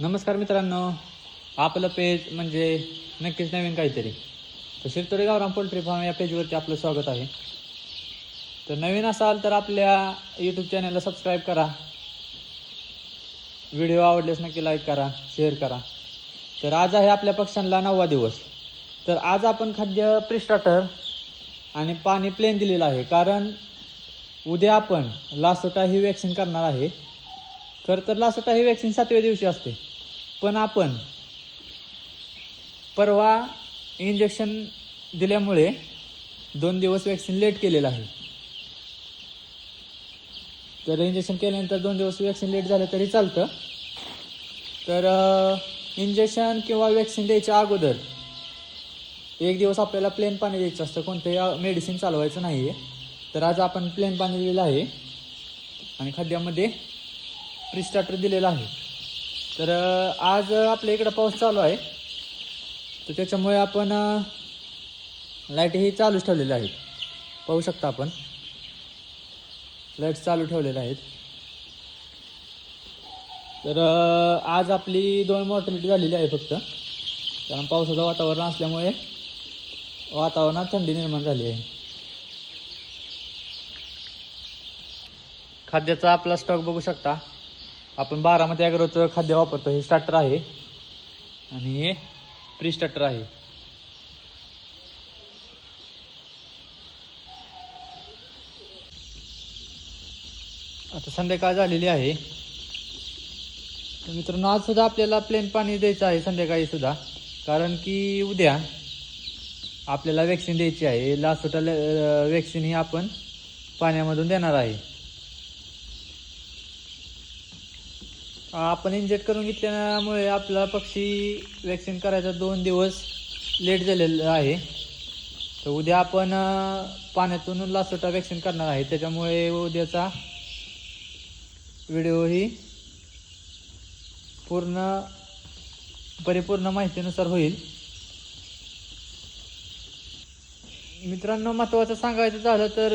नमस्कार मित्रांनो. आपलं पेज म्हणजे नक्कीच नवीन काहीतरी. तर शिरतोडे गावराम पोल्ट्री फार्म या पेजवरती आपलं स्वागत आहे. तर नवीन असाल तर आपल्या यूट्यूब चॅनलला सबस्क्राईब करा. व्हिडिओ आवडल्यास नक्की लाईक करा शेअर करा. तर आज आहे आपल्या पक्ष्यांना नववा दिवस. तर आज आपण खाद्य प्रिस्टार्टर आणि पाणी प्लेन दिलेलं आहे. कारण उद्या आपण लासोटा ही वॅक्सिन करणार आहे. खरं तर लासोटा ही वॅक्सिन सातव्या दिवशी असते. पण आपण परवा इंजेक्शन दिल्यामुळे दोन दिवस वॅक्सिन लेट केलेलं आहे. तर इंजेक्शन केल्यानंतर दोन दिवस वॅक्सिन लेट झालं तरी चालतं. तर इंजेक्शन किंवा वॅक्सिन द्यायच्या अगोदर एक दिवस आपल्याला प्लेन पाणी द्यायचं असतं. कोणतंही मेडिसिन चालवायचं नाही आहे तर आज आपण प्लेन पाणी दिलेलं आहे. आणि खाद्यामध्ये प्रिस्टार्टर दिलेलं आहे. तर आज आपल्या इकडं पाऊस चालू आहे. तर त्याच्यामुळे आपण लाइट ही चालूच ठेवलेल्या आहेत. पाहू शकता आपण. लाइट चालू ठेवलेल्या आहेत. तर आज आपली दोन मॉर्टॅलिटी झालेली आहे फक्त. कारण पावसाचं वातावरण असल्यामुळे वातावरणात थंडी निर्माण झाली आहे. खाद्याचा आपला स्टॉक बघू शकता. आपण बारामध्ये अॅग्रोचं खाद्य वापरतो हे स्टार्टर आहे. आणि हे प्री स्टार्टर आहे. आता संध्याकाळ झालेली आहे. तर मित्रांनो आज सुद्धा आपल्याला प्लेन पाणी द्यायचं आहे संध्याकाळी सुद्धा. कारण की उद्या आपल्याला वॅक्सिन द्यायची आहे. लासोटा वॅक्सिन ही आपण पाण्यामधून देणार आहे. आपण इंजेक्ट करून घेतल्यामुळे आपला पक्षी वॅक्सिन करायचा दोन दिवस लेट झालेला आहे. तर उद्या आपण पाण्यातून लासोटा वॅक्सिन करणार आहे. त्याच्यामुळे उद्याचा व्हिडिओ ही पूर्ण परिपूर्ण माहितीनुसार होईल. मित्रांनो महत्त्वाचं सांगायचं झालं तर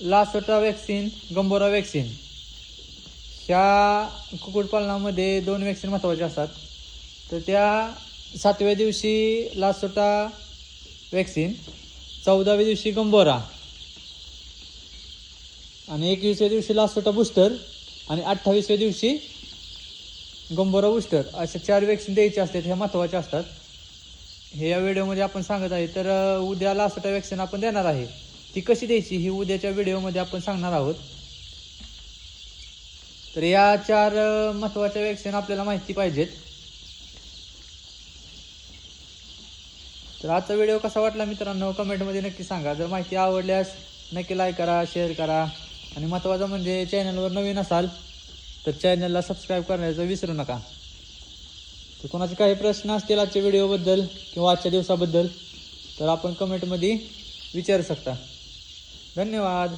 लासोटा वॅक्सिन गंबोरा वॅक्सिन ह्या कुक्कुटपालनामध्ये दोन वॅक्सिन महत्त्वाचे असतात. तर त्या सातव्या दिवशी लासोटा वॅक्सिन चौदाव्या दिवशी गंबोरा आणि एकवीसव्या दिवशी लासोटा बूस्टर आणि अठ्ठावीसव्या दिवशी गंबोरा बूस्टर अशा चार वॅक्सिन द्यायचे असतात ह्या महत्त्वाच्या असतात. हे या व्हिडिओमध्ये आपण सांगत आहे. तर उद्या लासोटा वॅक्सिन आपण देणार आहे. ती कशी द्यायची ही उद्याच्या व्हिडिओमध्ये आपण सांगणार आहोत. तर या चार महत्त्वाच्या वॅक्सिन आपल्याला माहिती पाहिजेत. तर आजचा व्हिडिओ कसा वाटला मित्रांनो? कमेंटमध्ये नक्की सांगा. जर माहिती आवडल्यास नक्की लाईक करा शेअर करा. आणि महत्त्वाचं म्हणजे चॅनलवर नवीन असाल तर चॅनलला सबस्क्राईब करण्याचं विसरू नका. तर कोणाचे काही प्रश्न असतील आजच्या व्हिडिओबद्दल किंवा आजच्या दिवसाबद्दल तर आपण कमेंटमध्ये विचारू शकता. धन्यवाद.